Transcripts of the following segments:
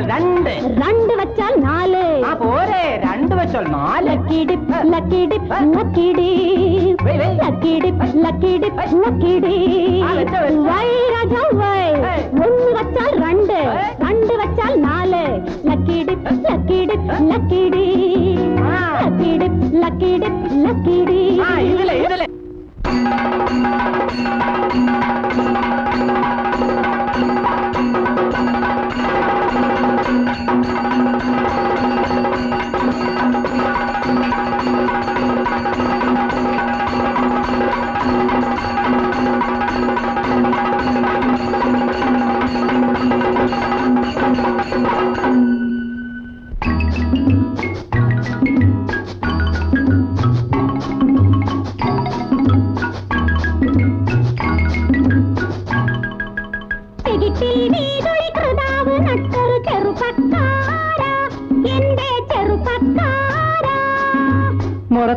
രണ്ട്. രണ്ട്. വച്ചാൽ നാല്. ആ പോരെ. രണ്ട് വച്ചാൽ നാല്. ലക്കിടിപ്പ് ലക്കിടിപ്പ് ലക്കിടി. ലക്കിടിപ്പ് ലക്കിടിപ്പ് ലക്കിടി വൈ ലക്കി ഡിപ്പ് ലക്കി ഡിപ്പ് ആ. Lucky dip lucky dip lucky ആ ഇതിലെ ഡിപ്പ് ഇതിലെ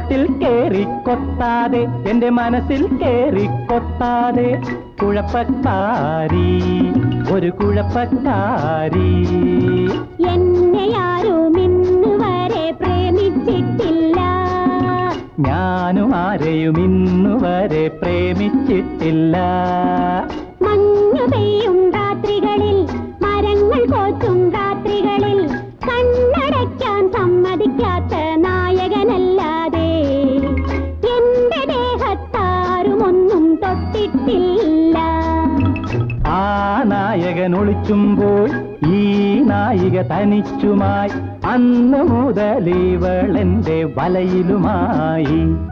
മുറത്തിൽ കേറി കൊത്താതെ എന്റെ മനസ്സിൽ കേറി കൊത്താതെ. കുഴപ്പക്കാരി ഒരു കുഴപ്പക്കാരി. എന്നെ ആരും ഇന്ന് വരെ പ്രേമിച്ചിട്ടില്ല. ഞാനും ആരെയും ഇന്നുവരെ പ്രേമിച്ചിട്ടില്ല. മഞ്ഞു പെയ്യും രാത്രികളിൽ മരങ്ങൾ കോച്ചും രാത്രികളിൽ. കണ്ണടയ്ക്കാൻ സമ്മതിക്കാത്ത ആ നായകൻ ഒളിച്ചുമ്പോൾ ഈ നായിക തനിച്ചുമായി അന്ന് മുതൽ ഇവളെന്റെ വലയിലുമായി.